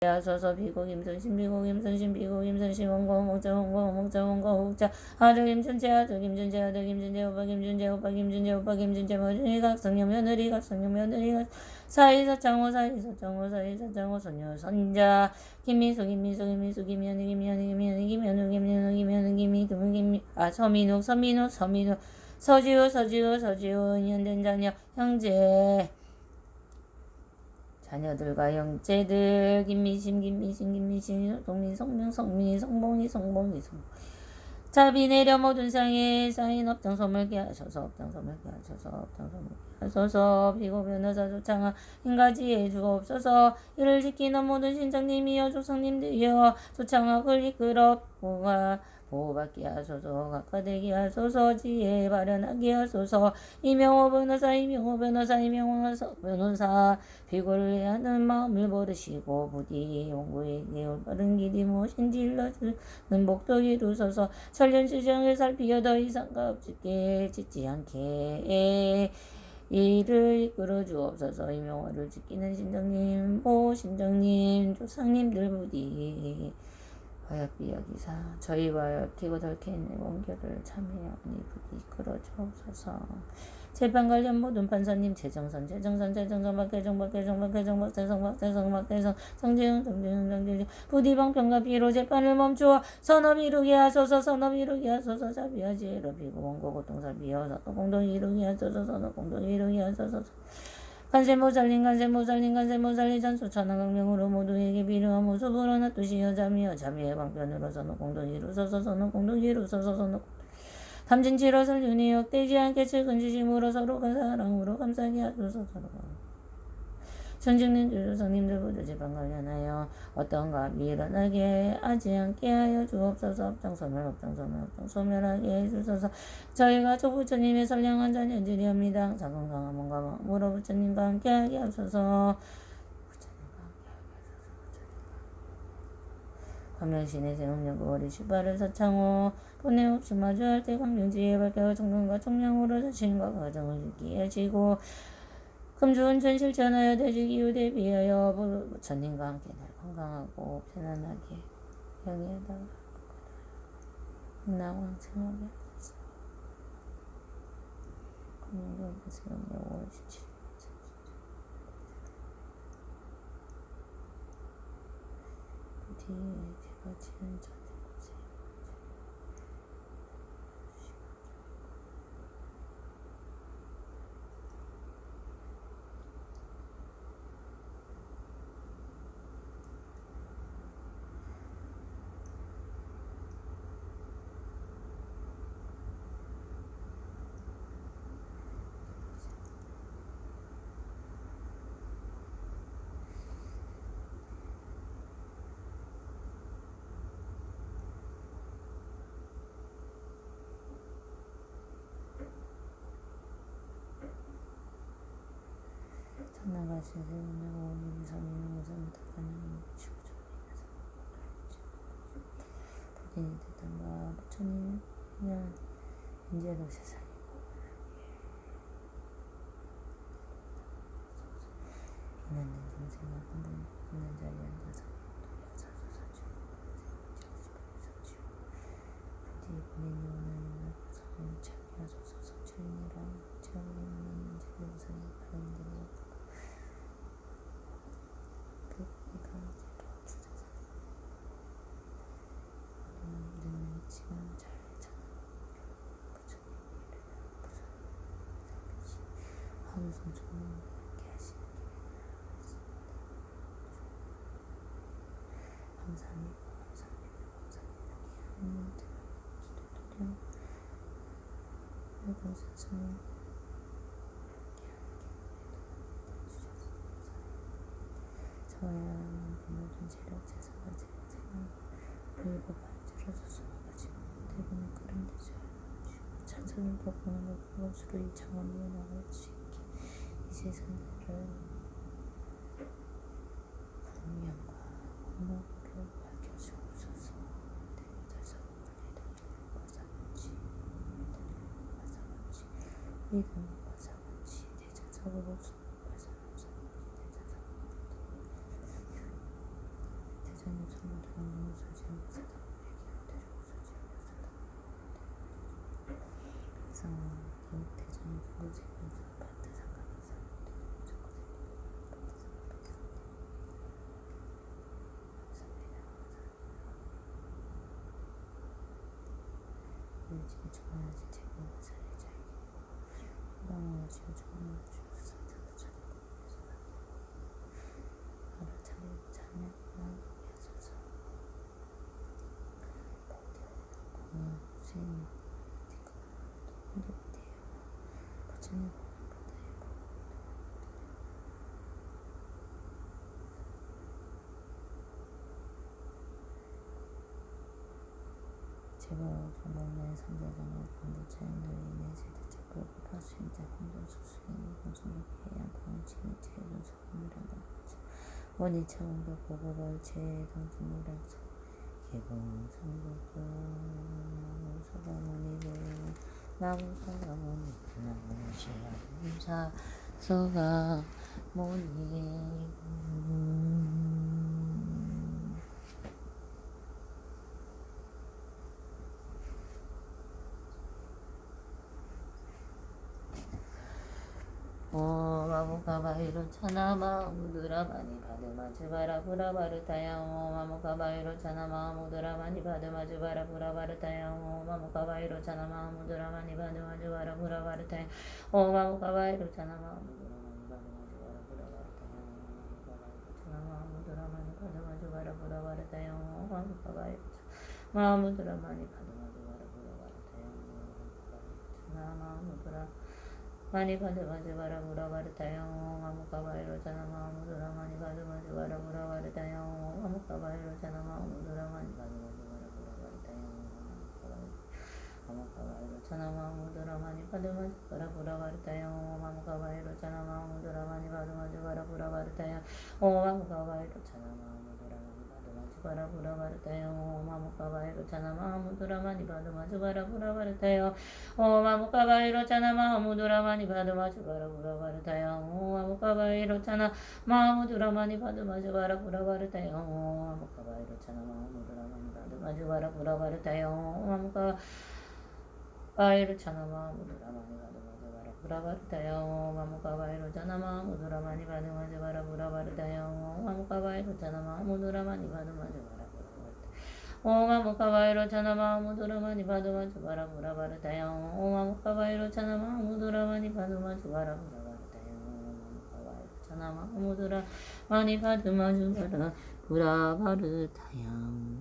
야소서 비고 김선신 비고 김선신 비고 김선신 원고 목자 원고 목자 원고 목자. 아들 김준재 아들 김준재 아들 김준재 오빠 김준재 오빠 김준재 오빠 김준재 며느리 각성녀 며느리 각성녀 며느리 각 사이사 장호 사이사 장호 사이사 장호 소녀 선자. 김민수 김민수 김민수 김현우 김현우 김현우 김현우 김현우 김현우 김미 김미 김미 아 서민욱 서민욱 서민욱. 서지호 서지호 서지호 인연된 자녀 형제 자녀들과 형제들 김미심 김미심 김미심 동민 성명 성민이 성봉이 성봉이 성. 자비 내려 모든 상에 쌓인 업장 소멸케 하셔서 업장 소멸케 하셔서 업장 소멸케 하소서. 비고 변호사 조창아 인가지에 주옵소서. 이를 지키는 모든 신장님이여 조상님들이여 조창학을 이끌어 보가 보호받게 하소서 각화되게 하소서 지혜 발현하게 하소서. 이명호 변호사 이명호 변호사 이명호 변호사 비고를 하는 마음을 버리시고 부디 용구에게 올바른 길이 무엇인지 일러주는 복덕이 이루소서 천년시장을 살피어 더 이상 값짓게 짓지 않게 이를 이끌어 주옵소서. 이명호를 지키는 신정님 모 신정님 조상님들 부디 화약비 여기사. 저희와 티고 덜케 있는 원결을 참여하니 부디 이끌어 주옵소서. 재판 관련 모든 판사님 재정선 재정선 재정선 박대정 박대정 박대정 박대성 박대성 박대성 성재영 성재영 성재영 부디 방편과 비로 재판을 멈추어 선업 이루게 하소서 선업 이루게 하소서. 자비하지 에러비고 원고 고통사비여 공동 이루게 하소서 선업 공동 이루게 하소서. 간세 모살린 간세 모살린 간세 모살린 잔수 천한 강명으로 모두에게 필요 한 모습으로 놔두시어 자미여 자미의 방편으로 서는 공동 이루소서 서는 공동 이루소서 서는 담진치로 설륜이 역되지 않게 측은지심으로 서로 가 사랑으로 감싸게 하소서 서로가 전직는 주조상님들 부두 재판 관련하여 어떤가 미련하게 하지 않게 하여 주옵소서. 업장소멸 업장소멸 업장소멸하게 해주소서. 저희가 조부처님의 선량한 자녀들이옵니다. 항상 건강한 몸과 마음으로 부처님과 함께하게 하소서 광명시내 세운여고 어리 슈바를 사창호. 본내 없이 마주할 때 광명지에 밝혀 정성과 청량으로 자신과 가정을 지키게 지고. 금주은 전실 전하여 대지기후 대비하여 부처님과 함께 날 건강하고 편안하게 영예하다가 나왕생하게 하소서 금융경 세운여 5월 17일 부디 제가 지은 전 에 고생 천나가신 세운여 오님 삼위는 무슨 tak하는 치우쳐 부딘이 뜻한바 부처님 그냥 현재도 세상에 이는 중생을 한번 있는 자리에 앉아서 도야사소사주 부디 본인이 원하는 나가서 자기하소서 성철이니라 제가 원하는 제대로상의 바람대로 항상 좋은 함께 하시는 감사합니다. 감사합니다. 감사합니다. 이하는 기도드려 모든 세상을 저야 모든 재력, 재산과 재력, 생활, 그리고 반지로 수수하지 대부분 그런 데서 찬성을 덮는 것으로 이 장원이 나갈 수 있게 이 세상을 분명과 공력으로 밝혀주옵소서 대자서 원리를 과사문지 과사문지 믿음 과사문지 대자적으로 수능 과사문지 대자적 부처님 천부경 소 그 일찍 좋아야지 제공을 살리자 지어 좋은 주서 상상을 차리고 바로 차리고 자면 나오게 하소서 되어 부처님 보는 바다에 보고 제발 정복내 삼자장을 공부차인도 인해 세대적 그룹 파수인자 공동수 수행 공성력 해양 공치는 제일은 소금이란다 원이 차원도 보고벌 제당 중무량서 개공 성국은 나무 서가모니를 나무 서가모니 나무 시야 서가 모니 마무카바이로 차나마 무드라 많이 받으마 주바라 부라바르타야 오. 마무카바이로 차나마 무드라 많이 받으마 주바라 부라바르타야 오. 마무카바이로 차나마 무드라 많이 받으마 주바라 부라바르타야 오. 마무카바이로 차나마 무드라 많이 받으마 주바라 부라바르타야 차나마 무드라 많이 받으마 주바라 부라바르타야 오 마무카바이로 마무드라 많이 받으마 주바라 부라바르타야 차나마 무드라 많이 받으마지 바라 부라바르타요 아무카바이로 자나마 아무도라 많이 받으마지 바라 부라바르타요 아무카바이로 자나마 아무도라 많이 받으마지 바라 부라바르타요 아무카바이로 자나마 아무도라 많이 받으마지 바라 부라바르타요 아무카바이로 자나마 아무도라 많이 받으마지 바라 부라바르타요 오 아무카바이로 자나마 바라 부라바르타요. 아무카바이로 자나마 아무도라 많이 받으마지 바라 부라바르타요. 오 마무카바이로 차나 마무두라 많이 받으마 주 바라 부라바르타요. 오 마무카바이로 차나 마무두라 많이 받으마 주 바라 부라바르타요. 오 마무카바이로 차나 마무두라 많이 받으마 주 바라 부라바르타요. 오 마무카 바이로 차나 마무두라 많이 받으마 주 바라 부라바르타요. 오 마무카바이로 차나 마무두라 많이 받으마 주바라. 부라바르타요. 오 마무카바이로 차나 마무두라 많이 받으마 주바라 오마 무카바이로 차나마 무드라마니 바두마 주바라. 부라바르타요. 오마 무카바이로 차나마 무드라마니 바두마 주바라. 부라바르타요. 오마 무카바이로 차나마 무드라 많이 바두마 주바라. 부라바르타요